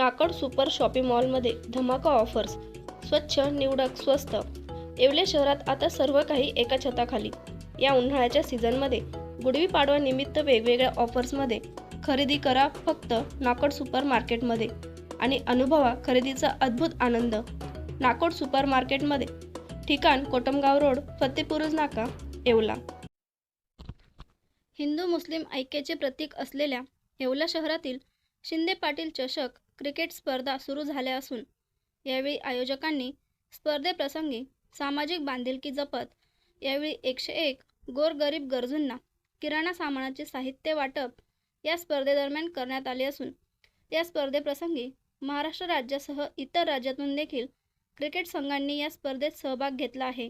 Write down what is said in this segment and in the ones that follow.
नाकड super shopping मॉलमध्ये धमाका offers. स्वच्छ निवडक स्वस्त. येवले शहरात आता सर्व काही एका छताखाली. या उन्हाळ्याच्या सीझनमध्ये गुडवी निमित्त वेगवेगळ्या ऑफर्समध्ये खरेदी करा फक्त नाकड सुपर मार्केटमध्ये आणि अनुभवा खरेदीचा अद्भुत आनंद. नाकोड सुपर मार्केटमध्ये ठिकाण कोटमगाव रोड फतेपुरुज नाका येवला. हिंदू मुस्लिम ऐक्याचे प्रतीक असलेल्या येवला शहरातील शिंदे पाटील चषक क्रिकेट स्पर्धा सुरू झाल्या असून यावेळी आयोजकांनी स्पर्धेप्रसंगी सामाजिक बांधिलकी जपत यावेळी एकशे एक गोरगरीब गरजूंना किराणा सामानाचे साहित्य वाटप या स्पर्धेदरम्यान करण्यात आले असून या स्पर्धेप्रसंगी महाराष्ट्र राज्यासह इतर राज्यातून देखील क्रिकेट संघांनी या स्पर्धेत सहभाग घेतला आहे.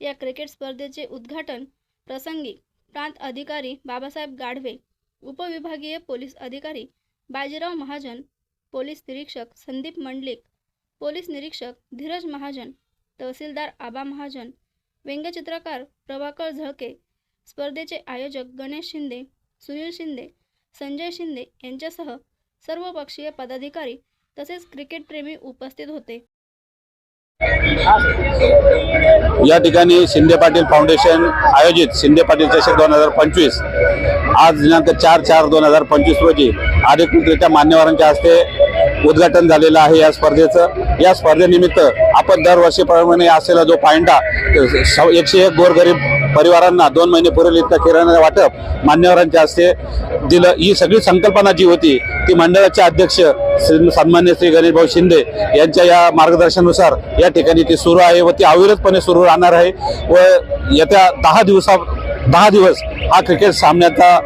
या क्रिकेट स्पर्धेचे उद्घाटन प्रसंगी प्रांत अधिकारी बाबासाहेब गाढवे उपविभागीय पोलीस अधिकारी बाजीराव महाजन पोलीस निरीक्षक संदीप मंडलिक पोलीस निरीक्षक धीरज महाजन तहसीलदार आबा महाजन व्यंगचित्रकार प्रभाकर झळके स्पर्धेचे आयोजक गणेश शिंदे सुनील शिंदे संजय शिंदे यांच्यासह सर्व पक्षीय पदाधिकारी तसेच क्रिकेटप्रेमी उपस्थित होते. या ठिकाणी शिंदे पाटील फाउंडेशन आयोजित शिंदे पाटील चषक दोन हजार पंचवीस. आज दिनांक चार चार दोन हजार पंचवीस रोजी अधिकृतरित्या मान्यवरांच्या हस्ते उद्घाटन झालेलं आहे या स्पर्धेचं. या स्पर्धेनिमित्त आपण दरवर्षीप्रमाणे असलेला जो पायंडा एकशे एक गोरगरीब परिवारांना दोन महिने पुरेल इतका किराणा वाटप मान्यवरांच्या हस्ते दिलं. ही सगळी संकल्पना जी होती ती मंडळाचे अध्यक्ष श्री- सन्मान्य श्री गणेशभाऊ शिंदे यांच्या या मार्गदर्शनानुसार या ठिकाणी ती सुरू आहे व ती अविरतपणे सुरू राहणार आहे व येत्या दहा दिवसा दहा दिवस हा क्रिकेट सामन्याचा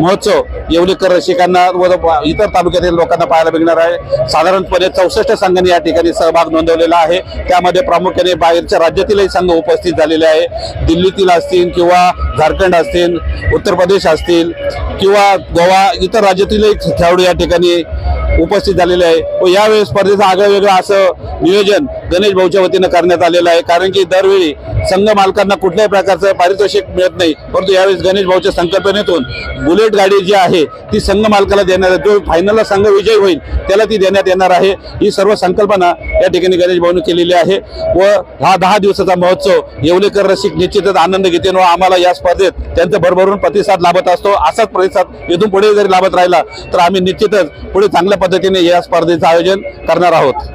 महोत्सव येवलेकर रसिकांना व इतर तालुक्यातील लोकांना पाहायला मिळणार आहे. साधारणपणे चौसष्ट संघांनी या ठिकाणी सहभाग नोंदवलेला आहे. त्यामध्ये प्रामुख्याने बाहेरच्या राज्यातीलही संघ उपस्थित झालेले आहे. दिल्लीतील असतील किंवा झारखंड असतील उत्तर प्रदेश असतील किंवा गोवा इतर राज्यातीलही खेळाडू या ठिकाणी उपस्थित झालेले आहे. व यावेळी स्पर्धेचं आगळं वेगळं असं नियोजन गणेश भाऊच्या वतीनं करण्यात आलेलं आहे. कारण की दरवेळी संघ मालकांना कुठल्याही प्रकारचं पारितोषिक मिळत नाही. परंतु यावेळेस गणेश भाऊच्या संकल्पनेतून बुलेट गाडी जी आहे ती संघ मालकाला देणार आहे. जो फायनलला संघ विजय होईल त्याला ती देण्यात येणार आहे. ही सर्व संकल्पना या ठिकाणी गणेश भाऊने केलेली आहे. व हा दहा दिवसाचा महोत्सव येवलेकर रसिक निश्चितच आनंद घेते व आम्हाला या स्पर्धेत त्यांचा भरभरून प्रतिसाद लाभत असतो. असाच प्रतिसाद इथून पुढे जरी लाभत राहिला तर आम्ही निश्चितच पुढे चांगल्या पद्धतीने या स्पर्धेचं आयोजन करणार आहोत.